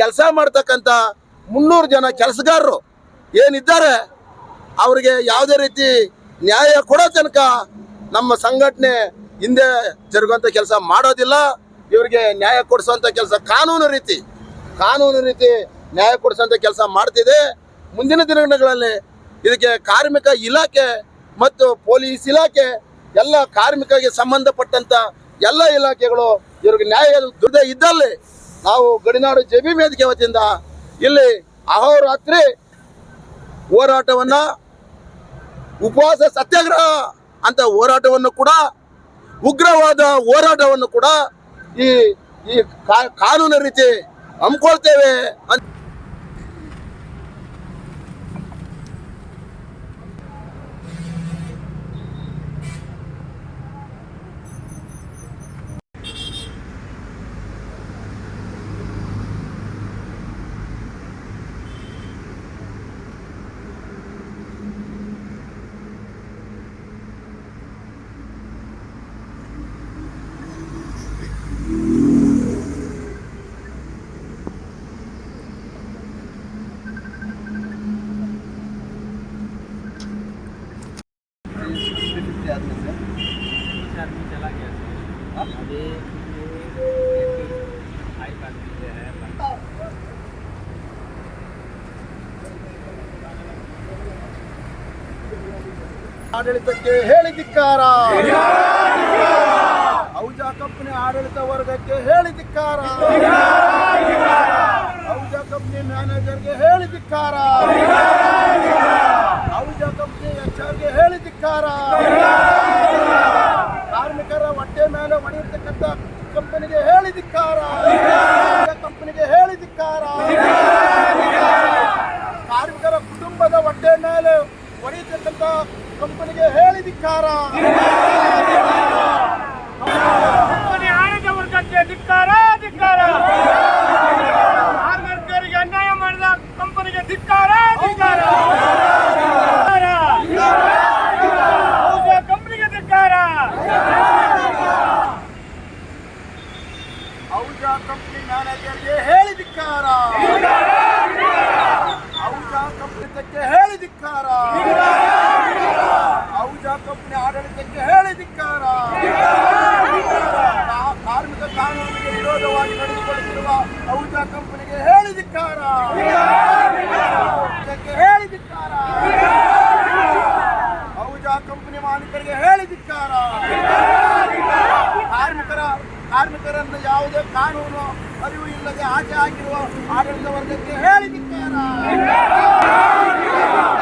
ಕೆಲಸ ಮಾಡ್ತಕ್ಕಂಥ ಮುನ್ನೂರು ಜನ ಕೆಲಸಗಾರರು ಏನಿದ್ದಾರೆ, ಅವರಿಗೆ ಯಾವುದೇ ರೀತಿ ನ್ಯಾಯ ಕೊಡೋ ತನಕ ನಮ್ಮ ಸಂಘಟನೆ ಹಿಂದೆ ಜರುಗುವಂಥ ಕೆಲಸ ಮಾಡೋದಿಲ್ಲ. ಇವರಿಗೆ ನ್ಯಾಯ ಕೊಡಿಸುವಂಥ ಕೆಲಸ ಕಾನೂನು ರೀತಿ ಕಾನೂನು ರೀತಿ ನ್ಯಾಯ ಕೊಡಿಸುವಂಥ ಕೆಲಸ ಮಾಡ್ತಿದೆ. ಮುಂದಿನ ದಿನಗಳಲ್ಲಿ ಇದಕ್ಕೆ ಕಾರ್ಮಿಕ ಇಲಾಖೆ ಮತ್ತು ಪೊಲೀಸ್ ಇಲಾಖೆ ಎಲ್ಲ ಕಾರ್ಮಿಕರಿಗೆ ಸಂಬಂಧಪಟ್ಟಂತ ಎಲ್ಲ ಇಲಾಖೆಗಳು ಇವ್ರಿಗೆ ನ್ಯಾಯ ದುರ್ದೆ ಇದ್ದಲ್ಲಿ ನಾವು ಗಡಿನಾಡು ಜಬಿ ವೇದಿಕೆ ವತಿಯಿಂದ ಇಲ್ಲಿ ಅಹೋರಾತ್ರಿ ಹೋರಾಟವನ್ನು ಉಪವಾಸ ಸತ್ಯಾಗ್ರಹ ಅಂತ ಹೋರಾಟವನ್ನು ಕೂಡ, ಉಗ್ರವಾದ ಹೋರಾಟವನ್ನು ಕೂಡ ಈ ಈ ಕಾನೂನು ರೀತಿ ಹಮ್ಮಿಕೊಳ್ತೇವೆ ಅಂತ ಆಡಳಿತಕ್ಕೆ ಹೇಳಿದಿಕ್ಕಾರ ಔಜಾ ಕಂಪನಿ ಆಡಳಿತ ವರ್ಗಕ್ಕೆ ಹೇಳಿದಿಕ್ಕಾರ ಔಜಾ ಕಂಪನಿ ಮ್ಯಾನೇಜರ್ಗೆ ಹೇಳಿದಿಕ್ಕಾರ ಔಜಾ ಕಂಪನಿ ಎಚ್ ಆರ್ಗೆ ಹೇಳಿದಿಕ್ಕಾರ ಕಾರ್ಮಿಕರ ಹೊಟ್ಟೆ ಮೇಲೆ ಹೊಡೆಯತಕ್ಕಂಥ ಕಂಪನಿಗೆ ಹೇಳಿದಿಕ್ಕಾರ ಕಂಪನಿಗೆ ಹೇಳಿದಿಕ್ಕಾರ ಕಾರ್ಮಿಕರ ಕುಟುಂಬದ ಹೊಟ್ಟೆ ಮೇಲೆ ಹೊಡೆಯತಕ್ಕಂಥ ಕಂಪನಿಗೆ ಹೇಳಿದಿಕ್ಕಾರ ಕಂಪನಿ ಆಡಳಿತ ವರ್ಗಕ್ಕೆ ಧಿಕ್ಕಾರ ಧಿಕ್ಕಾರ ಕಾರ್ಮಿಕರಿಗೆ ಅನ್ಯಾಯ ಮಾಡಿದ ಕಂಪನಿಗೆ ಧಿಕ್ಕಾರ ಧಿಕ್ಕಾರ ಔಷಧ ಕಂಪನಿಗೆ ಧಿಕ್ಕಾರ ಔಜಾ ಕಂಪನಿ ಮ್ಯಾನೇಜರ್ಗೆ ಹೇಳಿದಿಕ್ಕಾರ ಔಜಾ ಕಂಪನಿಗೆ ಹೇಳಿದಿಕ್ಕಾರ ಔಜಾ ಕಂಪನಿ ಆಡಳಿತಕ್ಕೆ ಹೇಳಿದಿಕ್ಕಾರ ಕಾ- ಕಾರ್ಮಿಕ ಕಾನೂನಿಗೆ ವಿರೋಧವಾಗಿ ನಡೆದುಕೊಳ್ಳುತ್ತಿರುವ ಔಜಾ ಕಂಪನಿಗೆ ಹೇಳಿದಿಕ್ಕಾರ ಇದಕ್ಕೆ ಹೇಳಿದಿಕ್ಕಾರ ಔಜಾ ಕಂಪನಿ ಹೇಳಿ ಧಿಕ್ಕಾರ. ಕಾರ್ಮಿಕರ, ಕಾರ್ಮಿಕರನ್ನು ಯಾವುದೇ ಕಾನೂನು ಅರಿವು ಇಲ್ಲದೆ ಆಚೆ ಹಾಕಿರುವ ಆಡಳಿತ ವರ್ಗಕ್ಕೆ ಹೇಳಿದಿಕ್ಕಾರ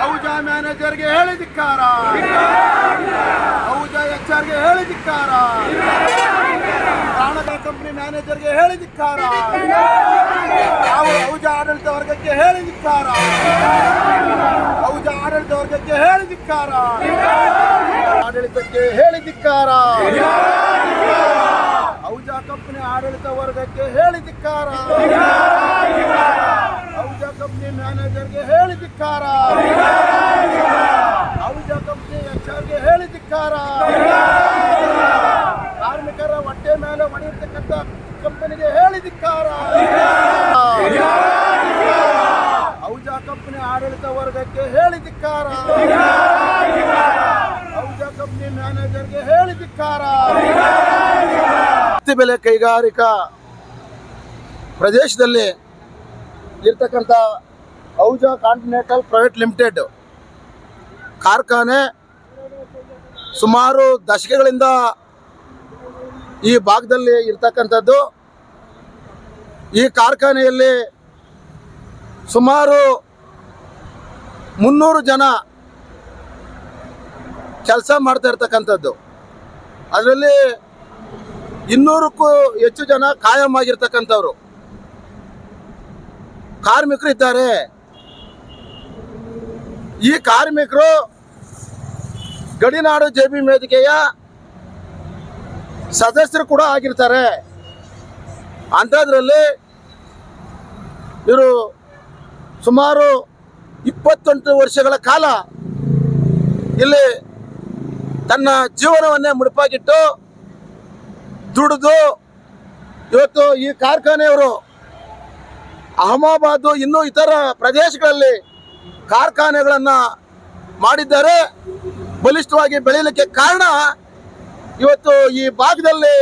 ಔಜಾ ಮ್ಯಾನೇಜರ್ಗೆ ಹೇಳಿದಿಕ್ಕಾರ ಔಜಾ ಎಚ್ ಆರ್ಗೆ ಹೇಳಿದಿಕ್ಕಾರ ಪ್ರಾಣದ ಕಂಪನಿ ಮ್ಯಾನೇಜರ್ಗೆ ಹೇಳಿದಿಕ್ಕಾರ ನಾವು ಔಜಾ ಆಡಳಿತ ವರ್ಗಕ್ಕೆ ಹೇಳಿ ಹೇಳಿದಿಕ್ಕಾರ ಔಜಾ ಆಡಳಿತ ವರ್ಗಕ್ಕೆ ಹೇಳಿದಿಕ್ಕಾರ ಆಡಳಿತಕ್ಕೆ ಹೇಳಿದಿಕ್ಕಾರ ಔಜಾ ಕಂಪನಿ ಆಡಳಿತ ವರ್ಗಕ್ಕೆ ಹೇಳಿದಿಕ್ಕಾರ ಔಜಾ ಕಂಪನಿ ಮ್ಯಾನೇಜರ್ಗೆ ಹೇಳಿದಿಕ್ಕಾರ ಔಜಾ ಕಂಪನಿ ಎಚ್ ಆರ್ಗೆ ಹೇಳಿದಿಕ್ಕಾರ ಕಾರ್ಮಿಕರ ಹೊಟ್ಟೆ ಮೇಲೆ ಹೊಡೆಯತಕ್ಕಂಥ ಕಂಪನಿಗೆ ಹೇಳಿದಿಕ್ಕಾರ ಔಜಾ ಕಂಪನಿ ಆಡಳಿತ ವರ್ಗಕ್ಕೆ ಹೇಳಿದಿಕ್ಕಾರ ಕಂಪನಿ ಮ್ಯಾನೇಜರ್ಗೆ ಹೇಳಿದಿಕ್ಕಾರ ಬೆಲೆ ಕೈಗಾರಿಕಾ ಪ್ರದೇಶದಲ್ಲಿ ಇರ್ತಕ್ಕಂಥ ಔಜಾ ಕಾಂಟಿನೆಂಟಲ್ ಪ್ರೈವೇಟ್ ಲಿಮಿಟೆಡ್ ಕಾರ್ಖಾನೆ ಸುಮಾರು ದಶಕಗಳಿಂದ ಈ ಭಾಗದಲ್ಲಿ ಇರ್ತಕ್ಕಂಥದ್ದು. ಈ ಕಾರ್ಖಾನೆಯಲ್ಲಿ ಸುಮಾರು ಮುನ್ನೂರು ಜನ ಕೆಲಸ ಮಾಡ್ತಾ ಇರ್ತಕ್ಕಂಥದ್ದು. ಅದರಲ್ಲಿ ಇನ್ನೂರಕ್ಕೂ ಹೆಚ್ಚು ಜನ ಕಾಯಂ ಆಗಿರ್ತಕ್ಕಂಥವ್ರು. ಕಾರ್ಮಿಕರು ಇದ್ದಾರೆ. ಈ ಕಾರ್ಮಿಕರು ಗಡಿನಾಡು ಜೆ ಬಿ ವೇದಿಕೆಯ ಸದಸ್ಯರು ಕೂಡ ಆಗಿರ್ತಾರೆ. ಅಂಥದ್ರಲ್ಲಿ ಇವರು ಸುಮಾರು ಇಪ್ಪತ್ತೆಂಟು ವರ್ಷಗಳ ಕಾಲ ಇಲ್ಲಿ ತನ್ನ ಜೀವನವನ್ನೇ ಮುಡುಪಾಗಿಟ್ಟು ದುಡಿದು ಇವತ್ತು ಈ ಕಾರ್ಖಾನೆಯವರು ಅಹಮದಾಬಾದ್, ಇನ್ನೂ ಇತರ ಪ್ರದೇಶಗಳಲ್ಲಿ ಕಾರ್ಖಾನೆಗಳನ್ನು ಮಾಡಿದ್ದಾರೆ. ಬಲಿಷ್ಠವಾಗಿ ಬೆಳೀಲಿಕ್ಕೆ ಕಾರಣ ಇವತ್ತು ಈ ಭಾಗದಲ್ಲಿ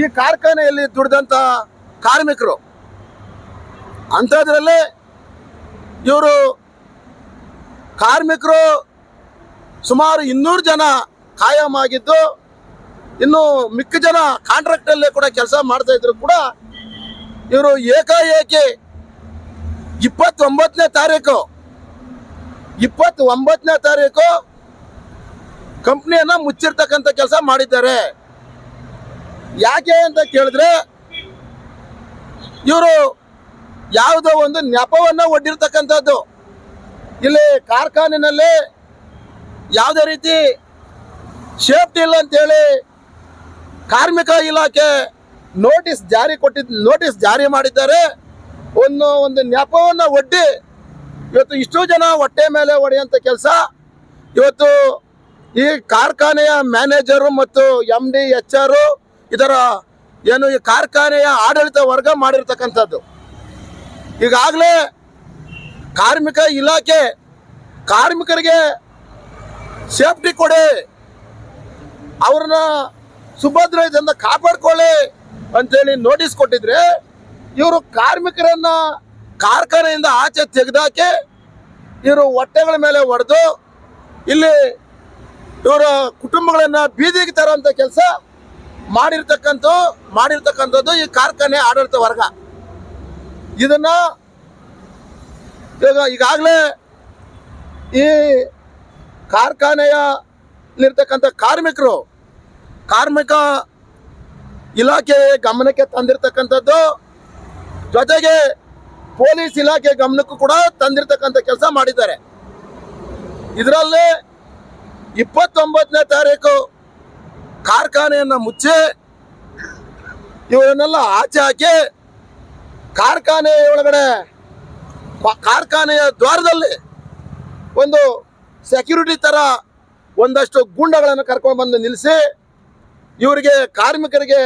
ಈ ಕಾರ್ಖಾನೆಯಲ್ಲಿ ದುಡಿದಂಥ ಕಾರ್ಮಿಕರು. ಅಂಥದ್ರಲ್ಲಿ ಇವರು ಕಾರ್ಮಿಕರು ಸುಮಾರು ಇನ್ನೂರು ಜನ ಕಾಯಂ ಆಗಿದ್ದು, ಇನ್ನು ಮಿಕ್ಕ ಜನ ಕಾಂಟ್ರಾಕ್ಟಲ್ಲೇ ಕೂಡ ಕೆಲಸ ಮಾಡ್ತಾ ಇದ್ರು ಕೂಡ ಇವರು ಏಕಾಏಕಿ ಇಪ್ಪತ್ತೊಂಬತ್ತನೇ ತಾರೀಕು ಇಪ್ಪತ್ತ ಒಂಬತ್ತನೇ ತಾರೀಕು ಕಂಪ್ನಿಯನ್ನು ಮುಚ್ಚಿರ್ತಕ್ಕಂಥ ಕೆಲಸ ಮಾಡಿದ್ದಾರೆ. ಯಾಕೆ ಅಂತ ಕೇಳಿದ್ರೆ ಇವರು ಯಾವುದೋ ಒಂದು ನೆಪವನ್ನು ಒಡ್ಡಿರ್ತಕ್ಕಂಥದ್ದು. ಇಲ್ಲಿ ಕಾರ್ಖಾನೆನಲ್ಲಿ ಯಾವುದೇ ರೀತಿ ಸೇಫ್ಟಿ ಇಲ್ಲ ಅಂತೇಳಿ ಕಾರ್ಮಿಕ ಇಲಾಖೆ ನೋಟಿಸ್ ಜಾರಿ ಕೊಟ್ಟಿದ್, ನೋಟಿಸ್ ಜಾರಿ ಮಾಡಿದ್ದಾರೆ. ಒಂದು ಒಂದು ನೆಪವನ್ನು ಒಡ್ಡಿ ಇವತ್ತು ಇಷ್ಟು ಜನ ಹೊಟ್ಟೆ ಮೇಲೆ ಹೊಡೆಯುವಂಥ ಕೆಲಸ. ಇವತ್ತು ಈ ಕಾರ್ಖಾನೆಯ ಮ್ಯಾನೇಜರು ಮತ್ತು ಎಂ ಡಿ ಎಚ್ ಆರು ಇದರ ಏನು ಈ ಕಾರ್ಖಾನೆಯ ಆಡಳಿತ ವರ್ಗ ಮಾಡಿರ್ತಕ್ಕಂಥದ್ದು. ಈಗಾಗಲೇ ಕಾರ್ಮಿಕ ಇಲಾಖೆ ಕಾರ್ಮಿಕರಿಗೆ ಸೇಫ್ಟಿ ಕೊಡಿ. ಅವ್ರನ್ನ ಸುಭದ್ರದಿಂದ ಕಾಪಾಡ್ಕೊಳ್ಳಿ ಅಂತೇಳಿ ನೋಟಿಸ್ ಕೊಟ್ಟಿದ್ರೆ, ಇವರು ಕಾರ್ಮಿಕರನ್ನ ಕಾರ್ಖಾನೆಯಿಂದ ಆಚೆ ತೆಗೆದಾಕಿ ಇವರು ಹೊಟ್ಟೆಗಳ ಮೇಲೆ ಹೊಡೆದು ಇಲ್ಲಿ ಇವರ ಕುಟುಂಬಗಳನ್ನ ಬೀದಿಗೆ ತರೋಂಥ ಕೆಲಸ ಮಾಡಿರ್ತಕ್ಕಂಥ, ಮಾಡಿರ್ತಕ್ಕಂಥದ್ದು ಈ ಕಾರ್ಖಾನೆ ಆಡಳಿತ ವರ್ಗ. ಇದನ್ನ ಈಗ ಈಗಾಗಲೇ ಈ ಕಾರ್ಖಾನೆಯಲ್ಲಿರ್ತಕ್ಕಂಥ ಕಾರ್ಮಿಕರು, ಕಾರ್ಮಿಕ ಇಲಾಖೆ ಗಮನಕ್ಕೆ ತಂದಿರತಕ್ಕಂಥದ್ದು, ಜೊತೆಗೆ ಪೊಲೀಸ್ ಇಲಾಖೆ ಗಮನಕ್ಕೂ ಕೂಡ ತಂದಿರತಕ್ಕಂಥ ಕೆಲಸ ಮಾಡಿದ್ದಾರೆ. ಇದರಲ್ಲಿ ಇಪ್ಪತ್ತೊಂಬತ್ತನೇ ತಾರೀಕು ಕಾರ್ಖಾನೆಯನ್ನು ಮುಚ್ಚಿ, ಇವರನ್ನೆಲ್ಲ ಆಚೆ ಹಾಕಿ ಕಾರ್ಖಾನೆ ಒಳಗಡೆ, ಕಾರ್ಖಾನೆಯ ದ್ವಾರದಲ್ಲಿ ಒಂದು ಸೆಕ್ಯೂರಿಟಿ ತರ ಒಂದಷ್ಟು ಗೂಂಡಗಳನ್ನು ಕರ್ಕೊಂಡು ಬಂದು ನಿಲ್ಲಿಸಿ ಇವರಿಗೆ ಕಾರ್ಮಿಕರಿಗೆ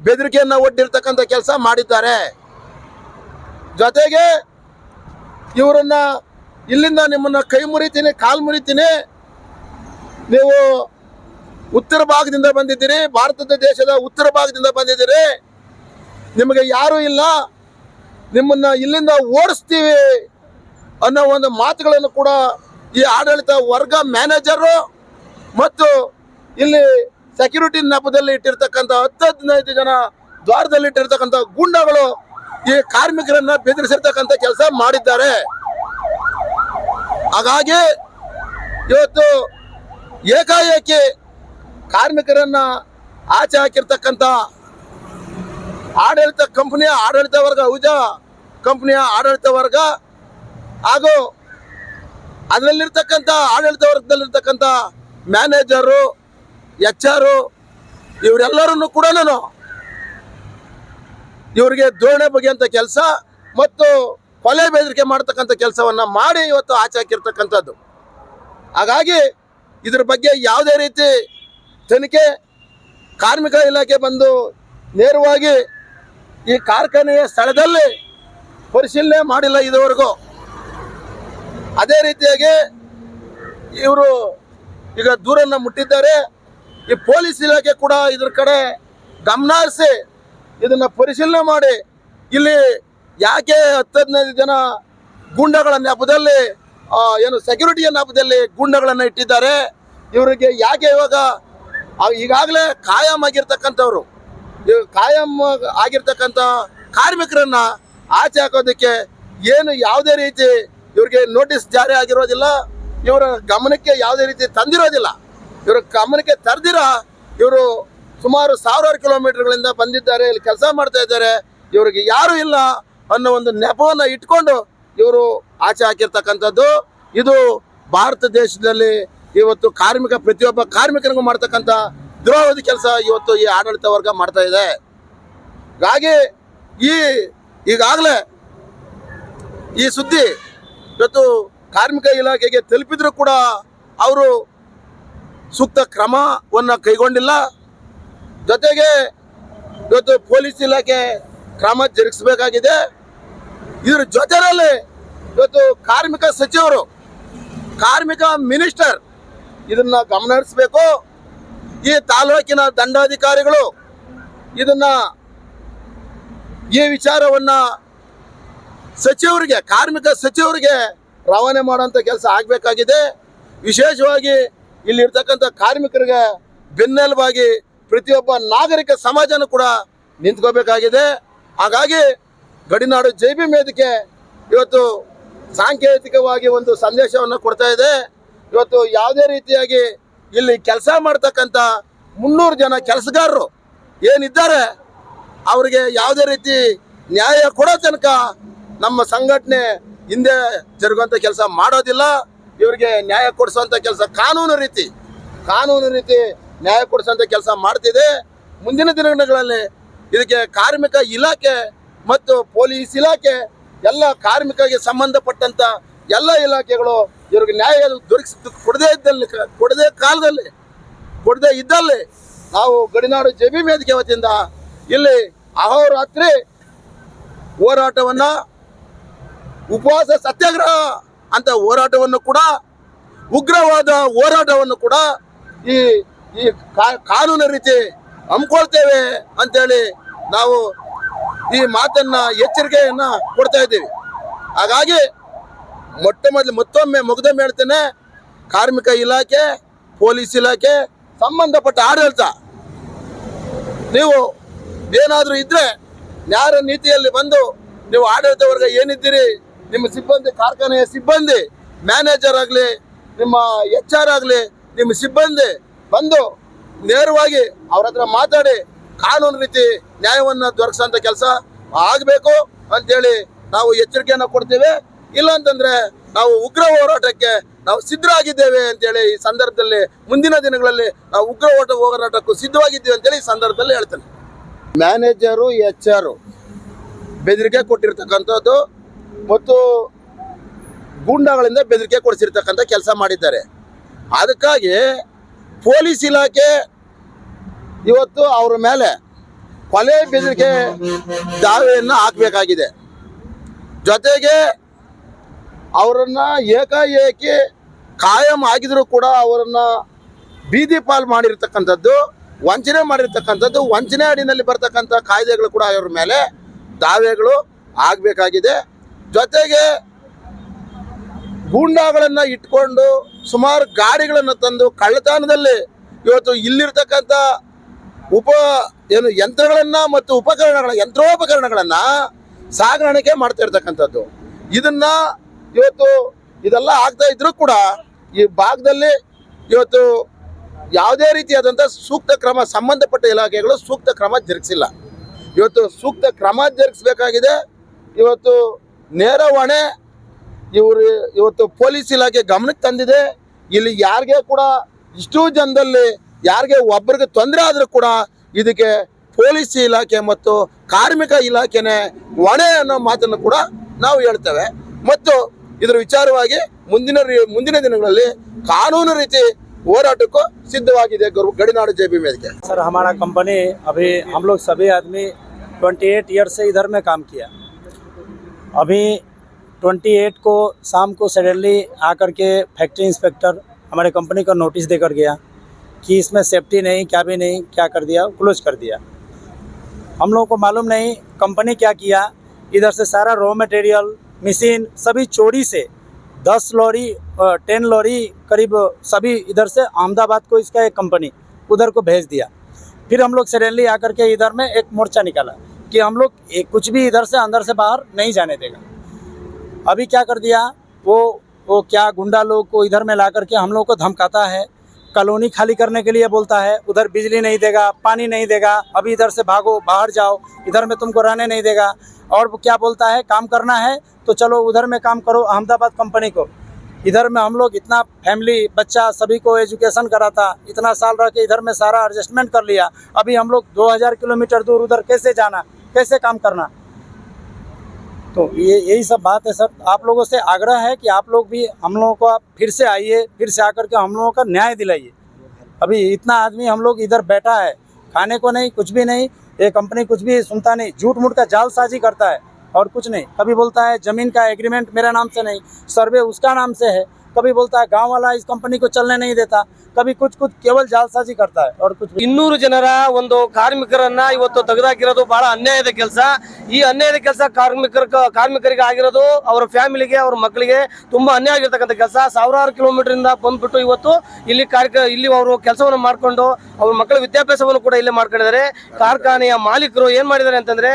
ಬೆದರಿಕೆಯನ್ನು ಒಡ್ಡಿರ್ತಕ್ಕಂಥ ಕೆಲಸ ಮಾಡಿದ್ದಾರೆ. ಜೊತೆಗೆ ಇವರನ್ನ ಇಲ್ಲಿಂದ ನಿಮ್ಮನ್ನ ಕೈ ಮುರಿತೀನಿ, ಕಾಲು ಮುರಿತೀನಿ. ನೀವು ಉತ್ತರ ಭಾಗದಿಂದ ಬಂದಿದ್ದೀರಿ, ಭಾರತದ ದೇಶದ ಉತ್ತರ ಭಾಗದಿಂದ ಬಂದಿದ್ದೀರಿ. ನಿಮಗೆ ಯಾರೂ ಇಲ್ಲ. ನಿಮ್ಮನ್ನ ಇಲ್ಲಿಂದ ಓಡಿಸ್ತೀವಿ ಅನ್ನೋ ಒಂದು ಮಾತುಗಳನ್ನು ಕೂಡ ಈ ಆಡಳಿತ ವರ್ಗ ಮ್ಯಾನೇಜರು ಮತ್ತು ಇಲ್ಲಿ ಸೆಕ್ಯೂರಿಟಿ ನೆಪದಲ್ಲಿ ಇಟ್ಟಿರ್ತಕ್ಕಂಥ ಹತ್ತು ಹದಿನೈದು ಜನ ದ್ವಾರದಲ್ಲಿ ಇಟ್ಟಿರ್ತಕ್ಕಂಥ ಗುಂಡಗಳು ಈ ಕಾರ್ಮಿಕರನ್ನ ಬೆದರಿಸಿರ್ತಕ್ಕಂಥ ಕೆಲಸ ಮಾಡಿದ್ದಾರೆ. ಹಾಗಾಗಿ ಇವತ್ತು ಏಕಾಏಕಿ ಕಾರ್ಮಿಕರನ್ನ ಆಚೆ ಹಾಕಿರ್ತಕ್ಕಂಥ ಆಡಳಿತ ಕಂಪನಿಯ ಆಡಳಿತ ವರ್ಗ, ಉಜ ಕಂಪನಿಯ ಆಡಳಿತ ವರ್ಗ ಹಾಗೂ ಅದರಲ್ಲಿರ್ತಕ್ಕಂಥ ಆಡಳಿತ ವರ್ಗದಲ್ಲಿರ್ತಕ್ಕಂಥ ಮ್ಯಾನೇಜರು ಎಚ್ ಆರು ಇವರೆಲ್ಲರನ್ನು ಕೂಡ ನಾನು ಇವರಿಗೆ ಧೋರಣೆ ಬಗೆಯಂಥ ಕೆಲಸ ಮತ್ತು ಕೊಲೆ ಬೆದರಿಕೆ ಮಾಡ್ತಕ್ಕಂಥ ಕೆಲಸವನ್ನ ಮಾಡಿ ಇವತ್ತು ಆಚೆ ಹಾಕಿರ್ತಕ್ಕಂಥದ್ದು. ಹಾಗಾಗಿ ಇದ್ರ ಬಗ್ಗೆ ಯಾವುದೇ ರೀತಿ ತನಿಖೆ ಕಾರ್ಮಿಕ ಇಲಾಖೆ ಬಂದು ನೇರವಾಗಿ ಈ ಕಾರ್ಖಾನೆಯ ಸ್ಥಳದಲ್ಲಿ ಪರಿಶೀಲನೆ ಮಾಡಿಲ್ಲ ಇದುವರೆಗೂ. ಅದೇ ರೀತಿಯಾಗಿ ಇವರು ಈಗ ದೂರನ್ನು ಮುಟ್ಟಿದ್ದಾರೆ. ಈ ಪೊಲೀಸ್ ಇಲಾಖೆ ಕೂಡ ಇದ್ರ ಕಡೆ ಗಮನ ಇದನ್ನ ಪರಿಶೀಲನೆ ಮಾಡಿ. ಇಲ್ಲಿ ಯಾಕೆ ಹತ್ತು ಹದಿನೈದು ಜನ ಗೂಂಡಗಳ ನೆಪದಲ್ಲಿ ಏನು ಸೆಕ್ಯೂರಿಟಿಯ ನೆಪದಲ್ಲಿ ಗುಂಡಗಳನ್ನು ಇಟ್ಟಿದ್ದಾರೆ. ಇವರಿಗೆ ಯಾಕೆ ಇವಾಗ ಈಗಾಗಲೇ ಕಾಯಂ ಆಗಿರ್ತಕ್ಕಂಥವ್ರು. ಕಾಯಂ ಆಗಿರ್ತಕ್ಕಂಥ ಕಾರ್ಮಿಕರನ್ನು ಆಚೆ ಹಾಕೋದಕ್ಕೆ ಏನು ಯಾವುದೇ ರೀತಿ ಇವ್ರಿಗೆ ನೋಟಿಸ್ ಜಾರಿ ಆಗಿರೋದಿಲ್ಲ. ಇವರ ಗಮನಕ್ಕೆ ಯಾವುದೇ ರೀತಿ ತಂದಿರೋದಿಲ್ಲ. ಇವರ ಗಮನಕ್ಕೆ ತರದಿರ ಇವರು ಸುಮಾರು ಸಾವಿರಾರು ಕಿಲೋಮೀಟರ್ಗಳಿಂದ ಬಂದಿದ್ದಾರೆ, ಇಲ್ಲಿ ಕೆಲಸ ಮಾಡ್ತಾ ಇದ್ದಾರೆ. ಇವರಿಗೆ ಯಾರು ಇಲ್ಲ ಅನ್ನೋ ಒಂದು ನೆಪವನ್ನು ಇಟ್ಕೊಂಡು ಇವರು ಆಚೆ ಹಾಕಿರ್ತಕ್ಕಂಥದ್ದು. ಇದು ಭಾರತ ದೇಶದಲ್ಲಿ ಇವತ್ತು ಕಾರ್ಮಿಕ, ಪ್ರತಿಯೊಬ್ಬ ಕಾರ್ಮಿಕನಿಗೂ ಮಾಡ್ತಕ್ಕಂಥ ದ್ರೋಹದ ಕೆಲಸ ಇವತ್ತು ಈ ಆಡಳಿತ ವರ್ಗ ಮಾಡ್ತಾ ಇದೆ. ಹಾಗಾಗಿ ಈ ಈಗಾಗಲೇ ಈ ಸುದ್ದಿ ಇವತ್ತು ಕಾರ್ಮಿಕ ಇಲಾಖೆಗೆ ತಲುಪಿದ್ರು ಕೂಡ ಅವರು ಸೂಕ್ತ ಕ್ರಮವನ್ನು ಕೈಗೊಂಡಿಲ್ಲ. ಜೊತೆಗೆ ಇವತ್ತು ಪೊಲೀಸ್ ಇಲಾಖೆ ಕ್ರಮ ಜರುಗಿಸಬೇಕಾಗಿದೆ. ಇದ್ರ ಜೊತೆಯಲ್ಲಿ ಇವತ್ತು ಕಾರ್ಮಿಕ ಸಚಿವರು, ಕಾರ್ಮಿಕ ಮಿನಿಸ್ಟರ್ ಇದನ್ನ ಗಮನ ಹರಿಸಬೇಕು ಈ ತಾಲೂಕಿನ ದಂಡಾಧಿಕಾರಿಗಳು ಇದನ್ನ ಈ ವಿಚಾರವನ್ನ ಸಚಿವರಿಗೆ, ಕಾರ್ಮಿಕ ಸಚಿವರಿಗೆ ರವಾನೆ ಮಾಡುವಂಥ ಕೆಲಸ ಆಗಬೇಕಾಗಿದೆ. ವಿಶೇಷವಾಗಿ ಇಲ್ಲಿರ್ತಕ್ಕಂಥ ಕಾರ್ಮಿಕರಿಗೆ ಬೆನ್ನೆಲುಬಾಗಿ ಪ್ರತಿಯೊಬ್ಬ ನಾಗರಿಕ ಸಮಾಜನೂ ಕೂಡ ನಿಂತ್ಕೋಬೇಕಾಗಿದೆ. ಹಾಗಾಗಿ ಗಡಿನಾಡು ಜೈ ಭೀಮ್ ವೇದಿಕೆ ಇವತ್ತು ಸಾಂಕೇತಿಕವಾಗಿ ಒಂದು ಸಂದೇಶವನ್ನು ಕೊಡ್ತಾ ಇದೆ. ಇವತ್ತು ಯಾವುದೇ ರೀತಿಯಾಗಿ ಇಲ್ಲಿ ಕೆಲಸ ಮಾಡ್ತಕ್ಕಂಥ ಮುನ್ನೂರು ಜನ ಕೆಲಸಗಾರರು ಏನಿದ್ದಾರೆ, ಅವರಿಗೆ ಯಾವುದೇ ರೀತಿ ನ್ಯಾಯ ಕೊಡೋ ತನಕ ನಮ್ಮ ಸಂಘಟನೆ ಹಿಂದೆ ಜರುಗುವಂಥ ಕೆಲಸ ಮಾಡೋದಿಲ್ಲ. ಇವರಿಗೆ ನ್ಯಾಯ ಕೊಡಿಸುವಂಥ ಕೆಲಸ ಕಾನೂನು ರೀತಿ ಕಾನೂನು ರೀತಿ ನ್ಯಾಯ ಕೊಡಿಸುವಂಥ ಕೆಲಸ ಮಾಡ್ತಿದೆ. ಮುಂದಿನ ದಿನಗಳಲ್ಲಿ ಇದಕ್ಕೆ ಕಾರ್ಮಿಕ ಇಲಾಖೆ ಮತ್ತು ಪೊಲೀಸ್ ಇಲಾಖೆ ಎಲ್ಲ ಕಾರ್ಮಿಕರಿಗೆ ಸಂಬಂಧಪಟ್ಟಂತ ಎಲ್ಲ ಇಲಾಖೆಗಳು ಇವ್ರಿಗೆ ನ್ಯಾಯ ದೊರಕಿಸ ಕೊಡದೇ ಇದ್ದಲ್ಲಿ, ಕೊಡದೇ ಕಾಲದಲ್ಲಿ, ಕೊಡದೇ ಇದ್ದಲ್ಲಿ ನಾವು ಗಡಿನಾಡು ಜಬಿ ವೇದಿಕೆ ವತಿಯಿಂದ ಇಲ್ಲಿ ಅಹೋರಾತ್ರಿ ಹೋರಾಟವನ್ನ ಉಪವಾಸ ಸತ್ಯಾಗ್ರಹ ಅಂತ ಹೋರಾಟವನ್ನು ಕೂಡ, ಉಗ್ರವಾದ ಹೋರಾಟವನ್ನು ಕೂಡ ಈ ಈ ಕಾನೂನು ರೀತಿ ಹಮ್ಮಿಕೊಳ್ತೇವೆ ಅಂತೇಳಿ ನಾವು ಈ ಮಾತನ್ನ ಎಚ್ಚರಿಕೆಯನ್ನ ಕೊಡ್ತಾ ಇದ್ದೀವಿ. ಹಾಗಾಗಿ ಮೊಟ್ಟ ಮೊದಲು ಮತ್ತೊಮ್ಮೆ ಮುಗ್ದೊಮ್ಮೆ ಹೇಳ್ತೇನೆ, ಕಾರ್ಮಿಕ ಇಲಾಖೆ, ಪೊಲೀಸ್ ಇಲಾಖೆ, ಸಂಬಂಧಪಟ್ಟ ಆಡಳಿತ. ನೀವು ಏನಾದರೂ ಇದ್ರೆ ನ್ಯಾಯ ನೀತಿಯಲ್ಲಿ ಬಂದು ನೀವು ಆಡಳಿತ ವರ್ಗ ಏನಿದ್ದೀರಿ? ನಿಮ್ಮ ಸಿಬ್ಬಂದಿ, ಕಾರ್ಖಾನೆಯ ಸಿಬ್ಬಂದಿ ಮ್ಯಾನೇಜರ್ ಆಗಲಿ, ನಿಮ್ಮ ಎಚ್ ಆರ್ ಆಗಲಿ, ನಿಮ್ಮ ಸಿಬ್ಬಂದಿ ಬಂದು ನೇರವಾಗಿ ಅವ್ರ ಹತ್ರ ಮಾತಾಡಿ ಕಾನೂನು ರೀತಿ ನ್ಯಾಯವನ್ನು ದೊರಕಿಸೋಂಥ ಕೆಲಸ ಆಗಬೇಕು ಅಂತೇಳಿ ನಾವು ಎಚ್ಚರಿಕೆಯನ್ನು ಕೊಡ್ತೇವೆ. ಇಲ್ಲ ಅಂತಂದ್ರೆ ನಾವು ಉಗ್ರ ಹೋರಾಟಕ್ಕೆ ನಾವು ಸಿದ್ಧರಾಗಿದ್ದೇವೆ ಅಂತೇಳಿ ಈ ಸಂದರ್ಭದಲ್ಲಿ ಮುಂದಿನ ದಿನಗಳಲ್ಲಿ ನಾವು ಉಗ್ರ ಓಟ ಹೋರಾಟಕ್ಕೂ ಸಿದ್ಧವಾಗಿದ್ದೇವೆ ಅಂತೇಳಿ ಈ ಸಂದರ್ಭದಲ್ಲಿ ಹೇಳ್ತೇನೆ. ಮ್ಯಾನೇಜರು ಎಚ್ ಆರು ಬೆದರಿಕೆ ಕೊಟ್ಟಿರ್ತಕ್ಕಂಥದ್ದು ಮತ್ತು ಗೂಂಡಾಗಳಿಂದ ಬೆದರಿಕೆ ಕೊಡಿಸಿರ್ತಕ್ಕಂಥ ಕೆಲಸ ಮಾಡಿದ್ದಾರೆ. ಅದಕ್ಕಾಗಿ ಪೊಲೀಸ್ ಇಲಾಖೆ ಇವತ್ತು ಅವ್ರ ಮೇಲೆ ಕೊಲೆ ಬೆದರಿಕೆ ದಾವೆಯನ್ನು ಹಾಕಬೇಕಾಗಿದೆ. ಜೊತೆಗೆ ಅವರನ್ನ ಏಕಾಏಕಿ ಕಾಯಂ ಆಗಿದ್ರು ಕೂಡ ಅವರನ್ನ ಬೀದಿ ಪಾಲ್ ಮಾಡಿರ್ತಕ್ಕಂಥದ್ದು, ವಂಚನೆ ಮಾಡಿರ್ತಕ್ಕಂಥದ್ದು, ವಂಚನೆ ಅಡಿನಲ್ಲಿ ಬರ್ತಕ್ಕಂಥ ಕಾಯ್ದೆಗಳು ಕೂಡ ಅವರ ಮೇಲೆ ದಾವೆಗಳು ಆಗಬೇಕಾಗಿದೆ. ಜೊತೆಗೆ ಗೂಂಡಾಗಳನ್ನು ಇಟ್ಕೊಂಡು ಸುಮಾರು ಗಾಡಿಗಳನ್ನು ತಂದು ಕಳ್ಳತನದಲ್ಲಿ ಇವತ್ತು ಇಲ್ಲಿರ್ತಕ್ಕಂಥ ಉಪ ಏನು ಯಂತ್ರಗಳನ್ನು ಮತ್ತು ಉಪಕರಣಗಳ ಯಂತ್ರೋಪಕರಣಗಳನ್ನು ಸಾಗಾಣಿಕೆ ಮಾಡ್ತಾ ಇರ್ತಕ್ಕಂಥದ್ದು. ಇದನ್ನ ಇವತ್ತು ಇದೆಲ್ಲ ಆಗ್ತಾ ಇದ್ರೂ ಕೂಡ ಈ ಭಾಗದಲ್ಲಿ ಇವತ್ತು ಯಾವುದೇ ರೀತಿಯಾದಂಥ ಸೂಕ್ತ ಕ್ರಮ ಸಂಬಂಧಪಟ್ಟ ಇಲಾಖೆಗಳು ಸೂಕ್ತ ಕ್ರಮ ಜರುಗಿಸಿಲ್ಲ. ಇವತ್ತು ಸೂಕ್ತ ಕ್ರಮ ಜರುಗಿಸ್ಬೇಕಾಗಿದೆ. ಇವತ್ತು ನೇರ ಹೊಣೆ ಇವರು ಇವತ್ತು ಪೊಲೀಸ್ ಇಲಾಖೆ ಗಮನಕ್ಕೆ ತಂದಿದೆ ಇಲ್ಲಿ ಯಾರಿಗೆ ಕೂಡ ಇಷ್ಟು ಜನದಲ್ಲಿ ಯಾರಿಗೆ ಒಬ್ಬರಿಗೆ ತೊಂದರೆ ಆದರೂ ಕೂಡ ಇದಕ್ಕೆ ಪೊಲೀಸ್ ಇಲಾಖೆ ಮತ್ತು ಕಾರ್ಮಿಕ ಇಲಾಖೆನೇ ಹೊಣೆ ಅನ್ನೋ ಮಾತನ್ನು ಕೂಡ ನಾವು ಹೇಳ್ತೇವೆ ಮತ್ತು ಇದರ ವಿಚಾರವಾಗಿ ಮುಂದಿನ ರಿ- ಮುಂದಿನ ದಿನಗಳಲ್ಲಿ ಕಾನೂನು ರೀತಿ ಹೋರಾಟಕ್ಕೂ ಸಿದ್ಧವಾಗಿದೆ ಗರು- ಗಡಿನಾಡು ಜೆ ಬಿ ವೇದಿಕೆ सर हमारा कंपनी अभी हम लोग सभी आदमी 28 ईयर से इधर में काम किया अभी 28 को शाम को सडनली आकर के फैक्ट्री इंस्पेक्टर हमारे कंपनी का नोटिस देकर गया कि इसमें सेफ्टी नहीं, क्या भी नहीं, क्या कर दिया, क्लोज कर दिया। हम लोगों को मालूम नहीं कंपनी क्या किया। इधर से सारा रॉ मटेरियल मशीन सभी चोरी से दस लॉरी टेन लॉरी करीब सभी इधर से अहमदाबाद को इसका एक कंपनी उधर को भेज दिया। फिर हम लोग सडनली आकर के इधर में एक मोर्चा निकाला। कि हम लोग कुछ भी इधर से अंदर से बाहर नहीं जाने देगा। अभी क्या कर दिया, वो वो क्या गुंडा लोग को इधर में ला करके हम लोग को धमकाता है, कॉलोनी खाली करने के लिए बोलता है, उधर बिजली नहीं देगा, पानी नहीं देगा, अभी इधर से भागो, बाहर जाओ, इधर में तुमको रहने नहीं देगा। और क्या बोलता है, काम करना है तो चलो उधर में काम करो, अहमदाबाद कंपनी को। इधर में हम लोग इतना फैमिली, बच्चा, सभी को एजुकेशन करा था इतना साल रह के इधर में सारा एडजस्टमेंट कर लिया, अभी हम लोग 2000 किलोमीटर दूर उधर कैसे जाना? कैसे काम करना? तो ये, यही सब बात है सर। आप लोगों से आग्रह है कि आप लोग भी हम लोगों को आप फिर से आइए, फिर से आकर के हम लोगों का न्याय दिलाइए। अभी इतना आदमी हम लोग इधर बैठा है, खाने को नहीं, कुछ भी नहीं, ये कंपनी कुछ भी सुनता नहीं झूठ मूठ का जालसाजी करता है और कुछ नहीं। कभी बोलता है, ज़मीन का एग्रीमेंट मेरा नाम से नहीं सर्वे उसका नाम से है। कभी बोलता है, गाँव वाला इस कंपनी को चलने नहीं देता। ಕವಿ ಕುಚ್ ಕುಚ್ ಕೇವಲ ಜಾಲಸಾಜಿ ಕಟ್ತಾ ಇನ್ನೂರು ಜನರ ಒಂದು ಕಾರ್ಮಿಕರನ್ನ ಇವತ್ತು ತೆಗೆದಾಕಿರೋದು ಬಹಳ ಅನ್ಯಾಯದ ಕೆಲಸ. ಈ ಅನ್ಯಾಯದ ಕೆಲಸ ಕಾರ್ಮಿಕರ ಕಾರ್ಮಿಕರಿಗೆ ಆಗಿರೋದು, ಅವರ ಫ್ಯಾಮಿಲಿಗೆ, ಅವ್ರ ಮಕ್ಕಳಿಗೆ ತುಂಬಾ ಅನ್ಯಾಯ ಆಗಿರ್ತಕ್ಕಂಥ ಕೆಲಸ. ಸಾವಿರಾರು ಕಿಲೋಮೀಟರ್ ಇಂದ ಬಂದ್ಬಿಟ್ಟು ಇವತ್ತು ಇಲ್ಲಿ ಕಾರ್ಯ ಇಲ್ಲಿ ಅವರು ಕೆಲಸವನ್ನು ಮಾಡಿಕೊಂಡು ಅವ್ರ ಮಕ್ಕಳ ವಿದ್ಯಾಭ್ಯಾಸವನ್ನು ಕೂಡ ಇಲ್ಲಿ ಮಾಡ್ಕೊಂಡಿದ್ದಾರೆ. ಕಾರ್ಖಾನೆಯ ಮಾಲೀಕರು ಏನ್ ಮಾಡಿದ್ದಾರೆ ಅಂತಂದ್ರೆ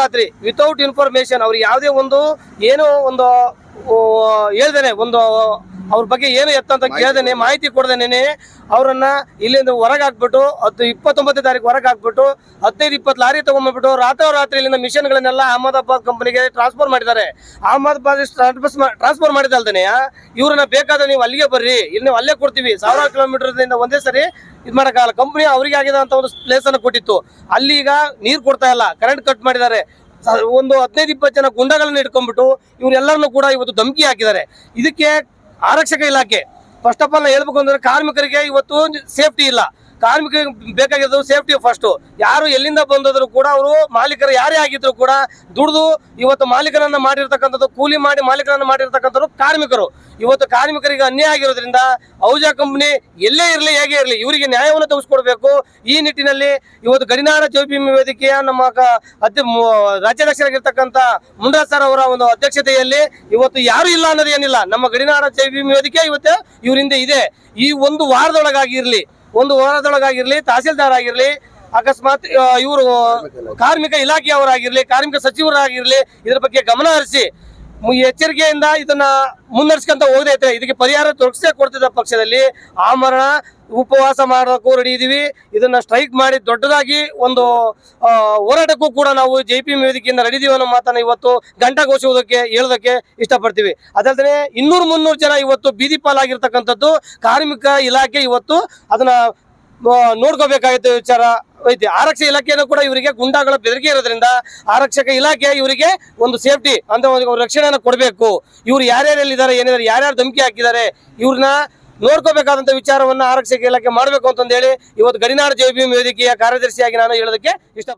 ರಾತ್ರಿ ವಿತೌಟ್ ಇನ್ಫಾರ್ಮೇಶನ್ ಅವ್ರಿಗೆ ಯಾವುದೇ ಒಂದು ಏನೋ ಒಂದು ಹೇಳ್ದೇನೆ ಒಂದು ಅವ್ರ ಬಗ್ಗೆ ಏನು ಎತ್ತ ಅಂತ ಕೇಳ್ದೇನೆ ಮಾಹಿತಿ ಕೊಡ್ದೇನೆ ಅವ್ರನ್ನ ಇಲ್ಲಿಂದ ಹೊರಗೆ ಹಾಕ್ಬಿಟ್ಟು ಹತ್ತು ಇಪ್ಪತ್ತೊಂಬತ್ತನೇ ತಾರೀಕು ಹೊರಗೆ ಹಾಕ್ಬಿಟ್ಟು ಹದಿನೈದು ಇಪ್ಪತ್ತು ಲಾರಿ ತಗೊಂಡ್ಬಿಟ್ಟು ರಾತ್ರೋರಾತ್ರಿ ಇಲ್ಲಿಂದ ಮಿಷನ್ಗಳನ್ನೆಲ್ಲ ಅಹಮದಾಬಾದ್ ಕಂಪನಿಗೆ ಟ್ರಾನ್ಸ್ಫರ್ ಮಾಡಿದ್ದಾರೆ. ಅಹಮದಾಬಾದ್ ಟ್ರಾನ್ಸ್ಫರ್ ಮಾಡಿದಲ್ದೇನೆ ಇವ್ರನ್ನ ಬೇಕಾದ್ರೆ ನೀವು ಅಲ್ಲಿಗೆ ಬರ್ರಿ. ಇಲ್ಲಿ ನಾವು ಅಲ್ಲೇ ಕೊಡ್ತೀವಿ. ಸಾವಿರಾರು ಕಿಲೋಮೀಟರ್ ಒಂದೇ ಸರಿ ಇದು ಮಾಡೋಕ್ಕಾಗಲ್ಲ ಕಂಪನಿ ಅವರಿಗೆ ಆಗಿದೆ ಅಂತ ಒಂದು ಪ್ಲೇಸ್ ಅನ್ನು ಕೊಟ್ಟಿತ್ತು. ಅಲ್ಲಿ ಈಗ ನೀರು ಕೊಡ್ತಾ ಇಲ್ಲ. ಕರೆಂಟ್ ಕಟ್ ಮಾಡಿದ್ದಾರೆ. ಒಂದು ಹದಿನೈದು, ಇಪ್ಪತ್ತು ಜನ ಗುಂಡಗಳನ್ನ ಇಟ್ಕೊಂಡ್ಬಿಟ್ಟು ಇವರೆಲ್ಲರನ್ನು ಕೂಡ ಇವತ್ತು ಧಮಕಿ ಹಾಕಿದ್ದಾರೆ. ಇದಕ್ಕೆ ಆರಕ್ಷಕ ಇಲಾಖೆ ಫಸ್ಟ್ ಆಫ್ ಆಲ್ ಹೇಳ್ಬೇಕು ಅಂದ್ರೆ ಕಾರ್ಮಿಕರಿಗೆ ಇವತ್ತು ಸೇಫ್ಟಿ ಇಲ್ಲ. ಕಾರ್ಮಿಕರಿಗೆ ಬೇಕಾಗಿದ್ದು ಸೇಫ್ಟಿ ಫಸ್ಟ್ ಯಾರು ಎಲ್ಲಿಂದ ಬಂದಿದ್ರು ಕೂಡ ಅವರು ಮಾಲೀಕರು ಯಾರೇ ಆಗಿದ್ರು ಕೂಡ ದುಡಿದು ಇವತ್ತು ಮಾಲೀಕರನ್ನ ಮಾಡಿರ್ತಕ್ಕಂಥದ್ದು, ಕೂಲಿ ಮಾಡಿ ಮಾಲೀಕರನ್ನ ಮಾಡಿರ್ತಕ್ಕಂಥವ್ರು ಕಾರ್ಮಿಕರು. ಇವತ್ತು ಕಾರ್ಮಿಕರಿಗೆ ಅನ್ಯಾಯ ಆಗಿರೋದ್ರಿಂದ ಔಜಾ ಕಂಪ್ನಿ ಎಲ್ಲೇ ಇರಲಿ, ಹೇಗೆ ಇರಲಿ, ಇವರಿಗೆ ನ್ಯಾಯವನ್ನು ತೆಗೆಸ್ಕೊಡ್ಬೇಕು ಈ ನಿಟ್ಟಿನಲ್ಲಿ ಇವತ್ತು ಗಡಿನಾಡ ಜೋಬಿಮಿ ವೇದಿಕೆಯ ನಮ್ಮ ರಾಜ್ಯಾಧ್ಯಕ್ಷರಾಗಿರ್ತಕ್ಕಂಥ ಮುಂಡಾ ಸರ್ ಅವರ ಒಂದು ಅಧ್ಯಕ್ಷತೆಯಲ್ಲಿ ಇವತ್ತು ಯಾರು ಇಲ್ಲ ಅನ್ನೋದು ಏನಿಲ್ಲ. ನಮ್ಮ ಗಡಿನಾಡ ಜೈವಿಮಿ ವೇದಿಕೆ ಇವತ್ತು ಇವರಿಂದ ಇದೆ. ಈ ಒಂದು ವಾರದೊಳಗಾಗಿರ್ಲಿ ಒಂದು ಹೋರಾಟದೊಳಗಾಗಿರ್ಲಿ ತಹಸೀಲ್ದಾರ್ ಆಗಿರ್ಲಿ ಅಕಸ್ಮಾತ್ ಇವರು ಕಾರ್ಮಿಕ ಇಲಾಖೆಯವರಾಗಿರ್ಲಿ, ಕಾರ್ಮಿಕ ಸಚಿವರಾಗಿರ್ಲಿ, ಇದ್ರ ಬಗ್ಗೆ ಗಮನ ಹರಿಸಿ ಎಚ್ಚರಿಕೆಯಿಂದ ಇದನ್ನ ಮುನ್ನಡೆಸ್ಕೊಂತ ಹೋಗದೈತೆ ಇದಕ್ಕೆ ಪರಿಹಾರ ತೊಡಗಿಸೇ ಕೊಡ್ತಿದ್ದ ಪಕ್ಷದಲ್ಲಿ ಆಮರಣ ಉಪವಾಸ ಮಾಡೋಕ್ಕೂ ರೆಡಿ ಇದೀವಿ. ಇದನ್ನ ಸ್ಟ್ರೈಕ್ ಮಾಡಿ ದೊಡ್ಡದಾಗಿ ಒಂದು ಹೋರಾಟಕ್ಕೂ ಕೂಡ ನಾವು ಜೆ ಪಿ ವೇದಿಕೆಯಿಂದ ರೆಡಿ ಇದೀವಿ ಅನ್ನೋ ಮಾತನ್ನ ಇವತ್ತು ಘಂಟಾಘೋಷಿಸುವುದಕ್ಕೆ, ಹೇಳೋದಕ್ಕೆ ಇಷ್ಟಪಡ್ತೀವಿ. ಅದಲ್ಲದೆ ಇನ್ನೂರು ಮುನ್ನೂರು ಜನ ಇವತ್ತು ಬೀದಿ ಪಾಲಾಗಿರ್ತಕ್ಕಂಥದ್ದು ಕಾರ್ಮಿಕ ಇಲಾಖೆ ಇವತ್ತು ಅದನ್ನ ನೋಡ್ಕೋಬೇಕಾಗಿತ್ತು ವಿಚಾರ ಐತಿ. ಆರಕ್ಷಕ ಇಲಾಖೆಯನ್ನು ಕೂಡ ಇವರಿಗೆ ಗುಂಡಾಗಳ ಬೆದರಿಕೆ ಇರೋದ್ರಿಂದ ಆರಕ್ಷಕ ಇಲಾಖೆ ಇವರಿಗೆ ಒಂದು ಸೇಫ್ಟಿ ಅಂತ ಒಂದು ರಕ್ಷಣೆಯನ್ನು ಕೊಡಬೇಕು. ಇವ್ರು ಯಾರ್ಯಾರಲ್ಲಿದ್ದಾರೆ ಏನಿದ್ದಾರೆ, ಯಾರ್ಯಾರು ಧಮಕಿ ಹಾಕಿದ್ದಾರೆ, ಇವ್ರನ್ನ ನೋಡ್ಕೋಬೇಕಾದಂತ ವಿಚಾರವನ್ನ ಆರಕ್ಷಕ ಇಲಾಖೆ ಮಾಡಬೇಕು ಅಂತಂದೇಳಿ ಇವತ್ತು ಗಡಿನಾಡು ಜೈಭೀಮ್ ವೇದಿಕೆಯ ಕಾರ್ಯದರ್ಶಿಯಾಗಿ ನಾನು ಹೇಳೋದಕ್ಕೆ ಇಷ್ಟ